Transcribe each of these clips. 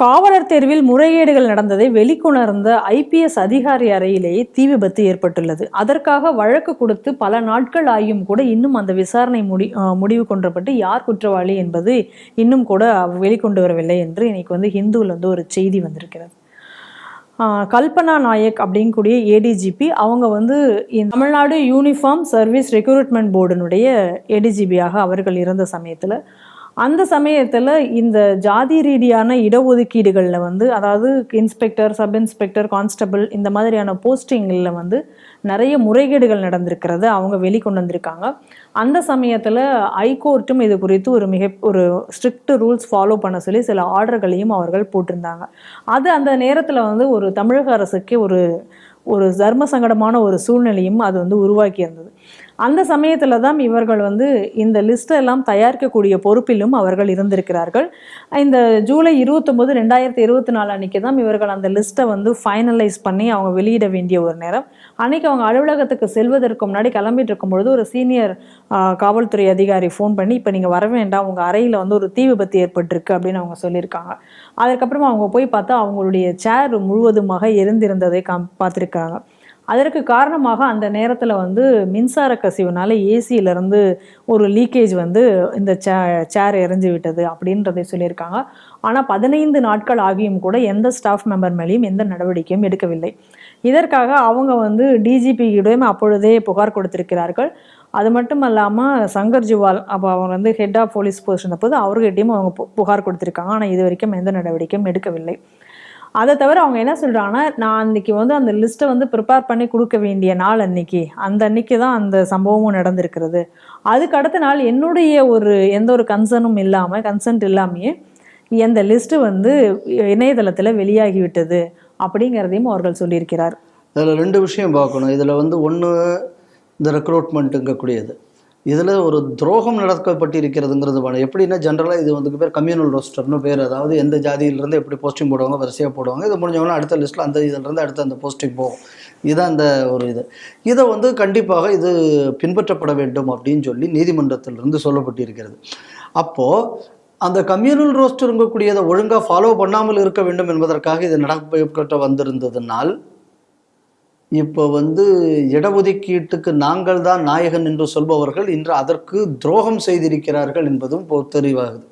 காவலர் தேர்வில் முறைகேடுகள் நடந்ததை வெளிக்கொணர்ந்த ஐபிஎஸ் அதிகாரி அறையிலேயே தீ விபத்து ஏற்பட்டுள்ளது. அதற்காக வழக்கு கொடுத்து பல நாட்கள் ஆகியும் கூட இன்னும் அந்த விசாரணை முடி முடிவு கொண்டப்பட்டு யார் குற்றவாளி என்பது இன்னும் கூட வெளிக்கொண்டு வரவில்லை என்று இன்னைக்கு வந்து ஹிந்துவில் வந்து ஒரு செய்தி வந்திருக்கிறது. கல்பனா நாயக் அப்படிங்கக்கூடிய ஏடிஜிபி அவங்க வந்து தமிழ்நாடு யூனிஃபார்ம் சர்வீஸ் ரெக்ரூட்மெண்ட் போர்டினுடைய ஏடிஜிபியாக அவர்கள் இருந்த சமயத்தில் அந்த சமயத்தில் இந்த ஜாதி ரீதியான இடஒதுக்கீடுகளில் வந்து அதாவது இன்ஸ்பெக்டர் சப் இன்ஸ்பெக்டர் கான்ஸ்டபிள் இந்த மாதிரியான போஸ்டிங்கில் வந்து நிறைய முறைகேடுகள் நடந்திருக்கிறது அவங்க வெளிக்கொண்டு வந்திருக்காங்க. அந்த சமயத்தில் ஹைகோர்ட்டும் இது குறித்து ஒரு மிக ஒரு ஸ்ட்ரிக்ட் ரூல்ஸ் ஃபாலோ பண்ண சொல்லி சில ஆர்டர்களையும் அவர்கள் போட்டிருந்தாங்க. அது அந்த நேரத்தில் வந்து ஒரு தமிழக அரசுக்கு ஒரு ஒரு தர்ம சங்கடமான ஒரு சூழ்நிலையும் அது வந்து உருவாக்கி இருந்தது. அந்த சமயத்தில் தான் இவர்கள் வந்து இந்த லிஸ்டெல்லாம் தயாரிக்கக்கூடிய பொறுப்பிலும் அவர்கள் இருந்திருக்கிறார்கள். இந்த ஜூலை இருபத்தொம்போது ரெண்டாயிரத்தி இருபத்தி நாலு அன்றைக்கி தான் இவர்கள் அந்த லிஸ்ட்டை வந்து ஃபைனலைஸ் பண்ணி அவங்க வெளியிட வேண்டிய ஒரு நேரம். அன்றைக்கி அவங்க அலுவலகத்துக்கு செல்வதற்கு முன்னாடி கிளம்பிட்டு இருக்கும் பொழுது ஒரு சீனியர் காவல்துறை அதிகாரி ஃபோன் பண்ணி இப்போ நீங்கள் வர வேண்டாம் உங்கள் அறையில் வந்து ஒரு தீ விபத்து ஏற்பட்டிருக்கு அப்படின்னு அவங்க சொல்லியிருக்காங்க. அதுக்கப்புறமா அவங்க போய் பார்த்தா அவங்களுடைய சேர் முழுவதுமாக எரிந்திருந்ததை காம் பார்த்துருக்காங்க. அதற்கு காரணமாக அந்த நேரத்தில் வந்து மின்சார கசிவுனால ஏசியிலேருந்து ஒரு லீக்கேஜ் வந்து இந்த சே சேர் எரிஞ்சு விட்டது அப்படின்றதை சொல்லியிருக்காங்க. ஆனால் பதினைந்து நாட்கள் ஆகியும் கூட எந்த ஸ்டாஃப் மெம்பர் மேலேயும் எந்த நடவடிக்கையும் எடுக்கவில்லை. இதற்காக அவங்க வந்து டிஜிபியிடம் அப்பொழுதே புகார் கொடுத்திருக்கிறார்கள். அது மட்டும் இல்லாமல் சங்கர் ஜுவால் அப்போ அவங்க வந்து ஹெட் ஆஃப் போலீஸ் போஸ்ட் இருந்தபோது அவர்கிட்டையும் அவங்க புகார் கொடுத்துருக்காங்க. ஆனால் இது வரைக்கும் எந்த நடவடிக்கையும் எடுக்கவில்லை. அதை தவிர அவங்க என்ன சொல்கிறாங்கன்னா நான் அன்றைக்கி வந்து அந்த லிஸ்ட்டை வந்து ப்ரிப்பேர் பண்ணி கொடுக்க வேண்டிய நாள் அன்னைக்கு அந்த அன்னைக்கு தான் அந்த சம்பவமும் நடந்திருக்கிறது. அதுக்கு அடுத்த நாள் என்னுடைய ஒரு எந்த ஒரு கன்சர்னும் இல்லாமல் கன்சென்ட் இல்லாமையே அந்த லிஸ்ட்டு வந்து இணையதளத்தில் வெளியாகிவிட்டது அப்படிங்கிறதையும் அவர்கள் சொல்லியிருக்கிறார். இதில் ரெண்டு விஷயம் பார்க்கணும். இதில் வந்து ஒன்று இந்த ரெக்ரூட்மெண்ட்டுங்கக்கூடியது இதில் ஒரு துரோகம் நடக்கப்பட்டிருக்கிறதுங்கிறது எப்படின்னா ஜென்ரலாக இது வந்து பேர் கம்யூனல் ரோஸ்டர்னு பேர். அதாவது எந்த ஜாதியிலிருந்து எப்படி போஸ்டிங் போடுவாங்க வரிசையாக போடுவாங்க. இது முடிஞ்சவொன்னே அடுத்த லிஸ்ட்டில் அந்த இதிலிருந்து அடுத்த அந்த போஸ்டிங் போகும். இதுதான் அந்த ஒரு இது. இதை வந்து கண்டிப்பாக இது பின்பற்றப்பட வேண்டும் அப்படின்னு சொல்லி நீதிமன்றத்திலிருந்து சொல்லப்பட்டிருக்கிறது. அப்போது அந்த கம்யூனல் ரோஸ்டருங்கக்கூடியதை ஒழுங்காக ஃபாலோ பண்ணாமல் இருக்க வேண்டும் என்பதற்காக இது நடக்கப்பட்ட வந்திருந்ததுனால் இப்போ வந்து இடஒதுக்கீட்டுக்கு நாங்கள் தான் நாயகன் என்று சொல்பவர்கள் இன்று அதற்கு துரோகம் செய்திருக்கிறார்கள் என்பதும் தெரிவாகுது.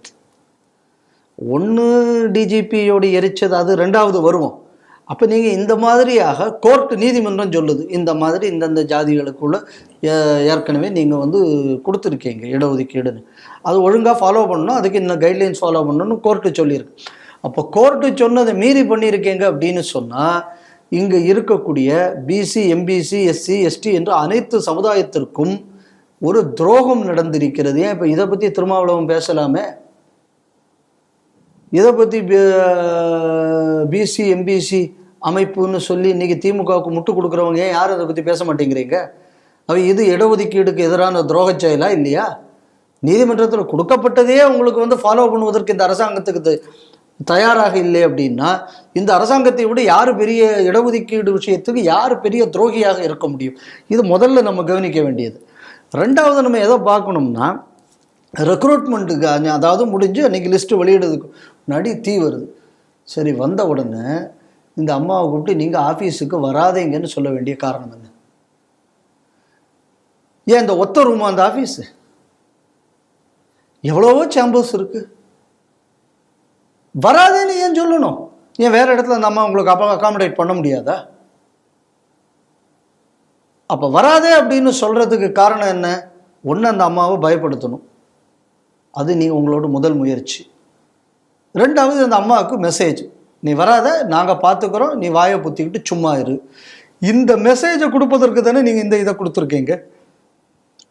ஒன்று டிஜிபியோடு எரிச்சது அது ரெண்டாவது வருவோம். அப்போ நீங்கள் இந்த மாதிரியாக கோர்ட் நீதிமன்றம் சொல்லுது. இந்த மாதிரி இந்தந்த ஜாதிகளுக்குள்ள ஏ- ஏற்கனவே நீங்கள் வந்து கொடுத்துருக்கீங்க இடஒதுக்கீடுன்னு. அது ஒழுங்காக ஃபாலோ பண்ணணும். அதுக்கு இந்த கைட்லைன்ஸ் ஃபாலோ பண்ணணும்னு கோர்ட்டு சொல்லியிருக்கு. அப்போ கோர்ட்டு சொன்னதை மீறி பண்ணியிருக்கீங்க அப்படின்னு சொன்னால் இங்கே இருக்கக்கூடிய பிசி எம்பிசி எஸ்சி எஸ்டி என்று அனைத்து சமுதாயத்திற்கும் ஒரு துரோகம் நடந்திருக்கிறது. ஏன் இப்போ இதை பற்றி திருமாவளவன் பேசலாமே? இதை பற்றி பிசி எம்பிசி அமைப்புன்னு சொல்லி இன்னைக்கு திமுகவுக்கு முட்டு கொடுக்குறவங்க ஏன் யாரும் அதை பற்றி பேச மாட்டேங்கிறீங்க? அவ இது இடஒதுக்கீடுக்கு எதிரான துரோக செயலா இல்லையா? நீதிமன்றத்தில் கொடுக்கப்பட்டதையே உங்களுக்கு வந்து ஃபாலோ பண்ணுவதற்கு இந்த அரசாங்கத்துக்கு தயாராக இல்லை அப்படின்னா இந்த அரசாங்கத்தை விட யார் பெரிய இடஒதுக்கீடு விஷயத்துக்கு யார் பெரிய துரோகியாக இருக்க முடியும்? இது முதல்ல நம்ம கவனிக்க வேண்டியது. ரெண்டாவது நம்ம எதை பார்க்கணும்னா ரெக்ரூட்மெண்ட்டுக்கு அதாவது முடிஞ்சு அன்றைக்கி லிஸ்ட்டு வெளியிடுறதுக்கு முன்னாடி தீ வருது. சரி வந்த உடனே இந்த அம்மாவை கூப்பிட்டு நீங்கள் ஆஃபீஸுக்கு வராதீங்கன்னு சொல்ல வேண்டிய காரணம் என்ன? ஏன் இந்த ஒத்த ரூமா அந்த ஆஃபீஸு எவ்வளவோ சேம்பர்ஸ் இருக்குது வராதேன்னு ஏன் சொல்லணும்? ஏன் வேற இடத்துல அந்த அம்மா உங்களுக்கு அப்போ அகாமடேட் பண்ண முடியாதா? அப்போ வராதே அப்படின்னு சொல்றதுக்கு காரணம் என்ன? ஒன்று அந்த அம்மாவை பயப்படுத்தணும். அது நீ உங்களோட முதல் முயற்சி. ரெண்டாவது அந்த அம்மாவுக்கு மெசேஜ் நீ வராத நாங்கள் பார்த்துக்குறோம் நீ வாயை புத்திக்கிட்டு சும்மா இரு. இந்த மெசேஜை கொடுப்பதற்கு தானே நீங்கள் இந்த இதை கொடுத்துருக்கீங்க.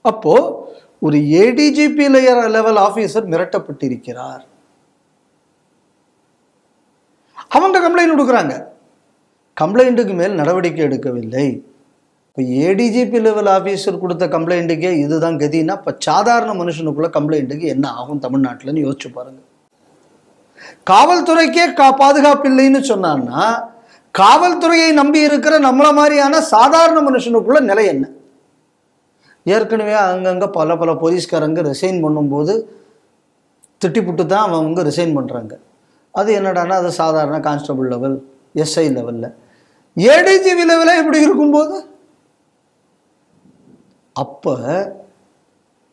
அப்போது ஒரு ஏடிஜிபி லேயர் லெவல் ஆஃபீஸர் மிரட்டப்பட்டிருக்கிறார். அவங்க கம்ப்ளைண்ட் கொடுக்குறாங்க. கம்ப்ளைண்ட்டுக்கு மேல் நடவடிக்கை எடுக்கவில்லை. இப்போ ஏடிஜிபி லெவல் ஆஃபீஸர் கொடுத்த கம்ப்ளைண்ட்டுக்கே இதுதான் கதின்னா இப்போ சாதாரண மனுஷனுக்குள்ள கம்ப்ளைண்ட்டுக்கு என்ன ஆகும் தமிழ்நாட்டில்னு யோசிச்சு பாருங்கள் காவல்துறைக்கே கா பாதுகாப்பு இல்லைன்னு சொன்னான்னா காவல்துறையை நம்பி இருக்கிற நம்மளை மாதிரியான சாதாரண மனுஷனுக்குள்ள நிலை என்ன? ஏற்கனவே அங்கங்கே பல பல போலீஸ்காரங்க ரிசைன் பண்ணும்போது திட்டிப்புட்டு தான் அவங்க ரிசைன் பண்ணுறாங்க அது என்னடான்னா அது சாதாரண கான்ஸ்டபிள் லெவல் எஸ்ஐ லெவலில் ஏடிஜிபி லெவலில் இப்படி இருக்கும்போது? அப்போ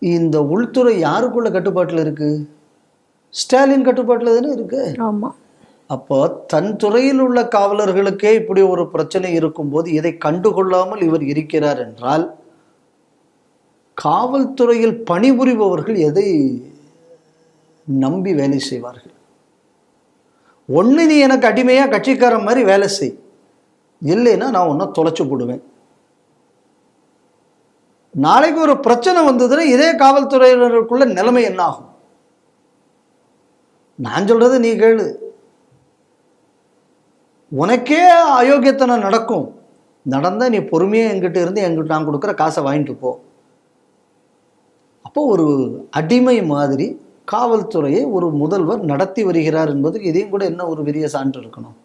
இந்த உள்துறை யாருக்குள்ள கட்டுப்பாட்டில் இருக்கு? ஸ்டாலின் கட்டுப்பாட்டில் தானே இருக்கு? ஆமா. அப்போ தன் துறையில் உள்ள காவலர்களுக்கே இப்படி ஒரு பிரச்சனை இருக்கும்போது இதை கண்டுகொள்ளாமல் இவர் இருக்கிறார் என்றால் காவல்துறையில் பணிபுரிபவர்கள் எதை நம்பி வேலை செய்வார்கள்? ஒன்று நீ எனக்கு அடிமையாக கட்சிக்காரன் மாதிரி வேலை செய். இல்லைன்னா நான் ஒன்றை தொலைச்சி போடுவேன். நாளைக்கு ஒரு பிரச்சனை வந்ததுன்னா இதே காவல்துறையினருக்குள்ள நிலைமை என்ன ஆகும்? நான் சொல்றது நீ கேளு. உனக்கே அயோக்கியத்தனம் நடக்கும். நடந்தால் நீ பொறுமையாக எங்கிட்ட இருந்து எங்கிட்ட நான் கொடுக்குற காசை வாங்கிட்டு போ. அப்போ ஒரு அடிமை மாதிரி காவல்துறையை ஒரு முதல்வர் நடத்தி வருகிறார் என்பது இதையும் கூட என்ன ஒரு பெரிய சான்று இருக்கணும்?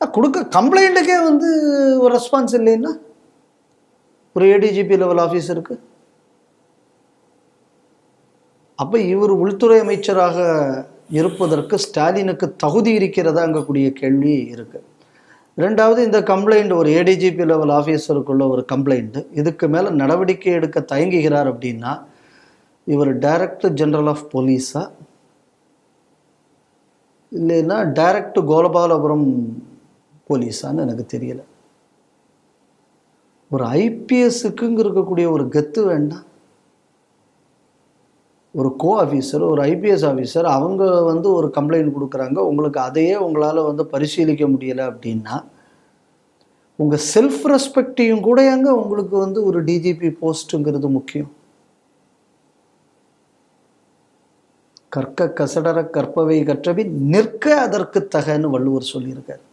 கொடுக்க கம்ப்ளைண்ட்டுக்கே வந்து ஒரு ரெஸ்பான்ஸ் இல்லைன்னா? ஒரு ஏடிஜிபி லெவல் ஆஃபீஸருக்கு அப்போ இவர் உள்துறை அமைச்சராக இருப்பதற்கு ஸ்டாலினுக்கு தகுதி இருக்கிறதாங்கக்கூடிய கேள்வி இருக்குது ரெண்டாவது இந்த கம்ப்ளைண்ட் ஒரு ஏடிஜிபி லெவல் ஆஃபீஸருக்குள்ள ஒரு கம்ப்ளைண்ட்டு இதுக்கு மேலே நடவடிக்கை எடுக்க தயங்குகிறார் அப்படின்னா இவர் டைரக்டர் ஜென்ரல் ஆஃப் போலீஸா இல்லைன்னா டைரக்ட் கோலபாலபுரம் போலீஸான்னு எனக்கு தெரியல. ஒரு ஐபிஎஸ்க்குங்க இருக்கக்கூடிய ஒரு கெத்து வேண்டாம். ஒரு கோ ஆஃபீஸர் ஒரு ஐபிஎஸ் ஆஃபீஸர் அவங்க வந்து ஒரு கம்ப்ளைண்ட் கொடுக்குறாங்க. உங்களுக்கு அதையே உங்களால் வந்து பரிசீலிக்க முடியலை அப்படின்னா உங்கள் செல்ஃப் ரெஸ்பெக்டையும் கூட எங்க உங்களுக்கு வந்து ஒரு டிஜிபி போஸ்ட்டுங்கிறது முக்கியம். கற்க கசடர கற்பவை கற்றபின் நிற்க அதற்கு தகன்னு வள்ளுவர் சொல்லியிருக்கார்.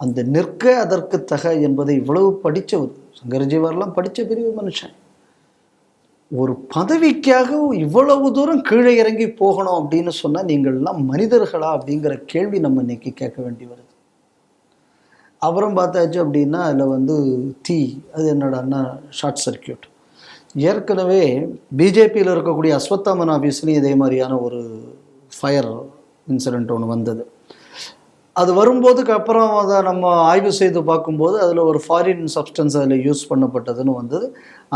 அந்த நிற்க அதற்கு தக என்பதை இவ்வளவு படித்தவர் சங்கரஜீவர்லாம் படித்த பெரிய மனுஷன். ஒரு பதவிக்காக இவ்வளவு தூரம் கீழே இறங்கி போகணும் அப்படின்னு சொன்னால் நீங்கள்லாம் மனிதர்களா அப்படிங்கிற கேள்வி நம்ம இன்னைக்கு கேட்க வேண்டி வருது. அப்புறம் பார்த்தாச்சு அப்படின்னா அதில் வந்து தீ அது என்னடான்னா ஷார்ட் சர்க்கியூட் ஏற்கனவே பிஜேபியில் இருக்கக்கூடிய அஸ்வத்தாமன் ஆஃபீஸ்லேயும் இதே மாதிரியான ஒரு ஃபயர் இன்சிடெண்ட் ஒன்று வந்தது. அது வரும்போதுக்கு அப்புறம் அதை நம்ம ஆய்வு செய்து பார்க்கும்போது அதில் ஒரு ஃபாரின் சப்ஸ்டன்ஸ் அதில் யூஸ் பண்ணப்பட்டதுன்னு வந்தது.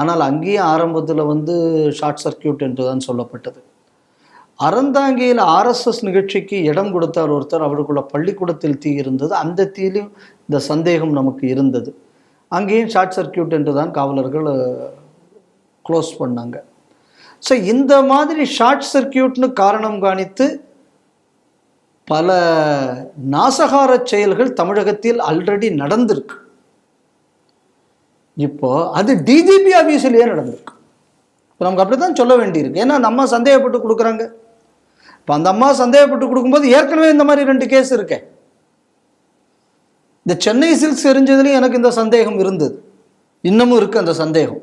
ஆனால் அங்கேயும் ஆரம்பத்தில் வந்து ஷார்ட் சர்க்கியூட் என்று தான் சொல்லப்பட்டது. அறந்தாங்கியில் ஆர்எஸ்எஸ் நிகழ்ச்சிக்கு இடம் கொடுத்தார் ஒருத்தர். அவருக்குள்ள பள்ளிக்கூடத்தில் தீ இருந்தது. அந்த தீயிலும் இந்த சந்தேகம் நமக்கு இருந்தது. அங்கேயும் ஷார்ட் சர்க்கியூட் என்று தான் காவலர்கள் க்ளோஸ் பண்ணாங்க. ஸோ இந்த மாதிரி ஷார்ட் சர்க்கியூட்னு காரணம் காணித்து பல நாசகார செயல்கள் தமிழகத்தில் ஆல்ரெடி நடந்திருக்கு. இப்போ அது டிஜிபி ஆஃபீஸிலேயே நடந்திருக்கு. இப்போ நமக்கு அப்படி தான் சொல்ல வேண்டியிருக்கு. ஏன்னா அந்த அம்மா சந்தேகப்பட்டு கொடுக்குறாங்க. இப்போ அந்த அம்மா சந்தேகப்பட்டு கொடுக்கும்போது ஏற்கனவே இந்த மாதிரி ரெண்டு கேஸ் இருக்கே. இந்த சென்னை சில்க்ஸ் எரிஞ்சதுலேயும் எனக்கு இந்த சந்தேகம் இருந்தது. இன்னமும் இருக்குது அந்த சந்தேகம்.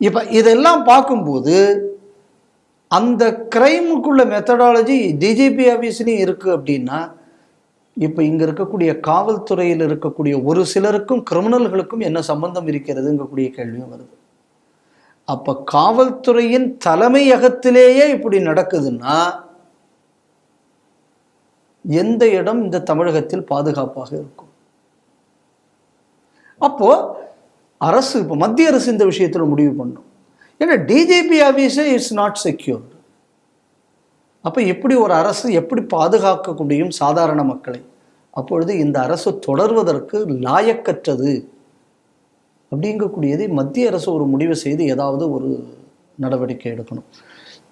இப்போ இதெல்லாம் பார்க்கும்போது அந்த கிரைமுக்குள்ள மெத்தடாலஜி டிஜிபி ஆஃபீஸ்லேயும் இருக்குது அப்படின்னா இப்போ இங்கே இருக்கக்கூடிய காவல்துறையில் இருக்கக்கூடிய ஒரு சிலருக்கும் கிரிமினல்களுக்கும் என்ன சம்பந்தம் இருக்கிறதுங்கக்கூடிய கேள்வியும் வருது. அப்போ காவல்துறையின் தலைமையகத்திலேயே இப்படி நடக்குதுன்னா எந்த இடம் இந்த தமிழகத்தில் பாதுகாப்பாக இருக்கும்? அப்போது அரசு இப்போ மத்திய அரசு இந்த விஷயத்தில் முடிவு பண்ணும். ஏன்னா டிஜிபி ஆஃபீஸே இட்ஸ் நாட் செக்யூர்டு அப்போ எப்படி ஒரு அரசு எப்படி பாதுகாக்க முடியும் சாதாரண மக்களை? அப்பொழுது இந்த அரசு தொடர்வதற்கு லாயக்கற்றது அப்படிங்கக்கூடியதை மத்திய அரசு ஒரு முடிவு செய்து ஏதாவது ஒரு நடவடிக்கை எடுக்கணும்.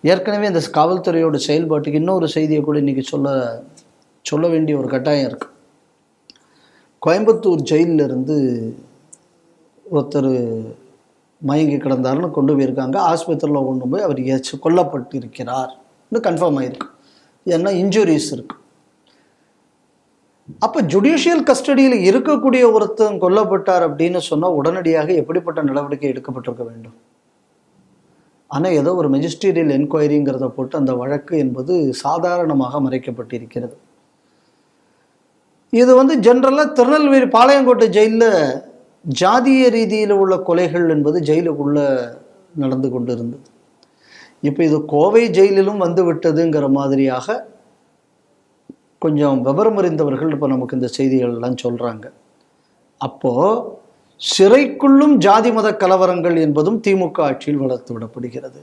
ஏற்கனவே இந்த காவல்துறையோட செயல்பாட்டுக்கு இன்னொரு செய்தியை கூட இன்னைக்கு சொல்ல சொல்ல வேண்டிய ஒரு கட்டாயம் இருக்குது கோயம்புத்தூர் ஜெயிலிருந்து இருந்து ஒருத்தர் மயங்கி கிடந்தாருன்னு கொண்டு போயிருக்காங்க. ஆஸ்பத்திரியில் கொண்டு போய் அவர் ஏச்சு கொல்லப்பட்டிருக்கிறார் கன்ஃபார்ம் ஆயிருக்கு. ஏன்னா இன்ஜுரிஸ் இருக்கு. அப்போ ஜுடிஷியல் கஸ்டடியில் இருக்கக்கூடிய ஒருத்தன் கொல்லப்பட்டார் அப்படின்னு சொன்னால் உடனடியாக எப்படிப்பட்ட நடவடிக்கை எடுக்கப்பட்டிருக்க வேண்டும்? ஆனால் ஏதோ ஒரு மெஜிஸ்டீரியல் என்கொயரிங்கிறத போட்டு அந்த வழக்கு என்பது சாதாரணமாக மறைக்கப்பட்டிருக்கிறது. இது வந்து ஜென்ரலாக திருநெல்வேலி பாளையங்கோட்டை ஜெயிலில் ஜாதிய ரீதியில் உள்ள கொலைகள் என்பது ஜெயிலுக்குள்ள நடந்து கொண்டு இருந்தது இப்போ இது கோவை ஜெயிலிலும் வந்து விட்டதுங்கிற மாதிரியாக கொஞ்சம் விவரம் அறிந்தவர்கள் இப்போ நமக்கு இந்த செய்திகள் எல்லாம் சொல்கிறாங்க அப்போது சிறைக்குள்ளும் ஜாதி மத கலவரங்கள் என்பதும் திமுக ஆட்சியில் வளர்த்து விடப்படுகிறது.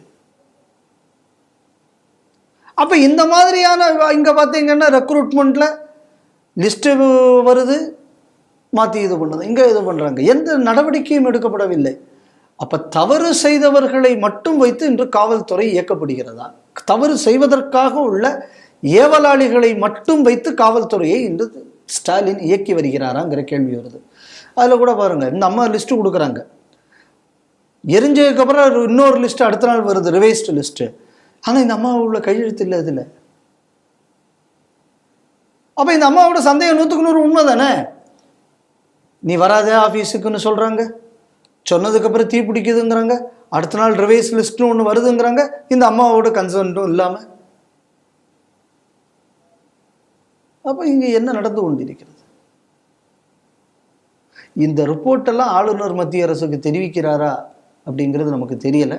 அப்போ இந்த மாதிரியான இங்கே பார்த்தீங்கன்னா ரெக்ரூட்மெண்ட்டில் லிஸ்ட்டு வருது. மாற்றி இது பண்ணுது இங்கே இது பண்ணுறாங்க எந்த நடவடிக்கையும் எடுக்கப்படவில்லை. அப்போ தவறு செய்தவர்களை மட்டும் வைத்து இன்று காவல்துறை இயக்கப்படுகிறதா? தவறு செய்வதற்காக உள்ள ஏவலாளிகளை மட்டும் வைத்து காவல்துறையை இன்று ஸ்டாலின் இயக்கி வருகிறாராங்கிற கேள்வி வருது. அதில் கூட பாருங்க இந்த அம்மா லிஸ்ட்டு கொடுக்குறாங்க. எரிஞ்சதுக்கப்புறம் இன்னொரு லிஸ்ட்டு அடுத்த நாள் வருது ரிவைஸ்டு லிஸ்ட்டு ஆனால் இந்த அம்மா உள்ள கையெழுத்து இல்லை இதில் அப்போ இந்த அம்மாவோட சந்தேகம் நூற்றுக்கு நூறு உண்மை தானே நீ வராதே ஆஃபீஸுக்குன்னு சொல்கிறாங்க சொன்னதுக்கப்புறம் தீ பிடிக்குதுங்கிறாங்க. அடுத்த நாள் ரிவைஸ் லிஸ்ட்னு ஒன்று வருதுங்கிறாங்க. இந்த அம்மாவோட கன்சர்ன்ட்டும் இல்லாமல் அப்போ இங்கே என்ன நடந்து கொண்டிருக்கிறது? இந்த ரிப்போர்ட்டெல்லாம் ஆளுநர் மத்திய அரசுக்கு தெரிவிக்கிறாரா அப்படிங்கிறது நமக்கு தெரியலை.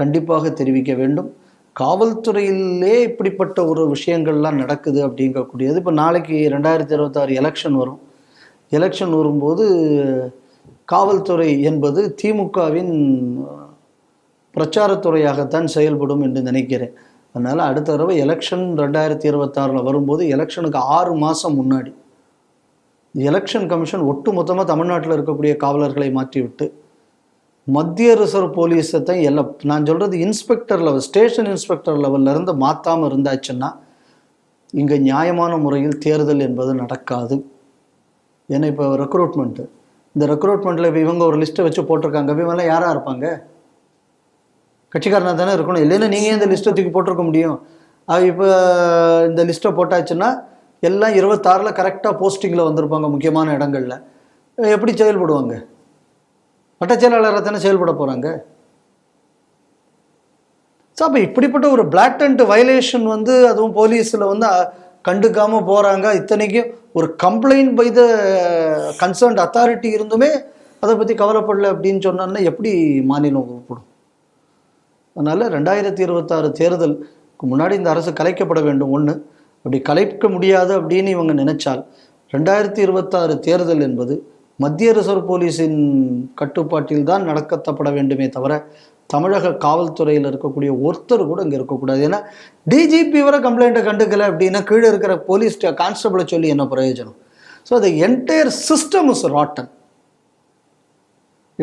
கண்டிப்பாக தெரிவிக்க வேண்டும். காவல்துறையிலே இப்படிப்பட்ட ஒரு விஷயங்கள்லாம் நடக்குது அப்படிங்கக்கூடியது. இப்போ நாளைக்கு ரெண்டாயிரத்தி இருபத்தாறு எலெக்ஷன் வரும். எலெக்ஷன் வரும்போது காவல்துறை என்பது திமுகவின் பிரச்சாரத்துறையாகத்தான் செயல்படும் என்று நினைக்கிறேன். அதனால் அடுத்த தடவை எலெக்ஷன் ரெண்டாயிரத்தி இருபத்தாறில் வரும்போது எலெக்ஷனுக்கு ஆறு மாதம் முன்னாடி எலெக்ஷன் கமிஷன் ஒட்டு மொத்தமாக தமிழ்நாட்டில் இருக்கக்கூடிய காவலர்களை மாற்றிவிட்டு மத்திய ரிசர்வ் போலீஸை தான் எல்லாம் நான் சொல்கிறது இன்ஸ்பெக்டர் லெவல் ஸ்டேஷன் இன்ஸ்பெக்டர் லெவல்ல இருந்து மாற்றாமல் இருந்தாச்சுன்னா இங்கே நியாயமான முறையில் தேர்தல் என்பது நடக்காது. ஏன்னா இப்போ ரெக்ரூட்மெண்ட்டு இந்த ரெக்ரூட்மெண்ட்டில் இப்போ இவங்க ஒரு லிஸ்ட்டை வச்சு போட்டிருக்காங்க. இவங்கெல்லாம் யாராக இருப்பாங்க? கட்சிக்காரனாக தானே இருக்கணும். இல்லைன்னா நீங்கள் இந்த லிஸ்ட்டை தூக்கி போட்டிருக்க முடியும்? இப்போ இந்த லிஸ்ட்டை போட்டாச்சுன்னா எல்லாம் இருபத்தாறில் கரெக்டாக போஸ்டிங்கில் வந்திருப்பாங்க முக்கியமான இடங்களில். எப்படி செயல்படுவாங்க? வட்டச் செயலாளராக தானே செயல்பட போகிறாங்க ஸோ அப்போ இப்படிப்பட்ட ஒரு பிளாட்டன்ட் வயலேஷன் வந்து அதுவும் போலீஸில் வந்து கண்டுக்காமல் போகிறாங்க இத்தனைக்கும் ஒரு complaint by the concerned authority இருந்துமே அதை பற்றி கவலைப்படல அப்படின்னு சொன்னான்னா எப்படி மாநிலம் உருப்படும்? அதனால் ரெண்டாயிரத்தி இருபத்தாறு தேர்தலுக்கு முன்னாடி இந்த அரசு கலைக்கப்பட வேண்டும். ஒன்று அப்படி கலைக்க முடியாது அப்படின்னு இவங்க நினைச்சால் ரெண்டாயிரத்தி இருபத்தாறு தேர்தல் என்பது மத்திய ரிசர்வ் போலீஸின் கட்டுப்பாட்டில் தான் நடக்கத்தப்பட வேண்டுமே தவிர தமிழக காவல்துறையில் இருக்கக்கூடிய ஒருத்தர் கூட இங்கே இருக்கக்கூடாது. ஏன்னா டிஜிபி வர கம்ப்ளைண்ட்டை கண்டுக்கல அப்படின்னா கீழே இருக்கிற போலீஸ் கான்ஸ்டபிளை சொல்லி என்ன பிரயோஜனம்? So the entire system is rotten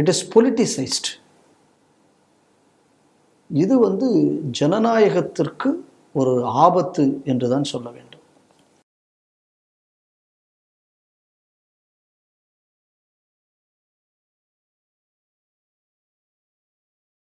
it is politicised இது வந்து ஜனநாயகத்திற்கு ஒரு ஆபத்து என்று தான் சொல்ல வேண்டும்.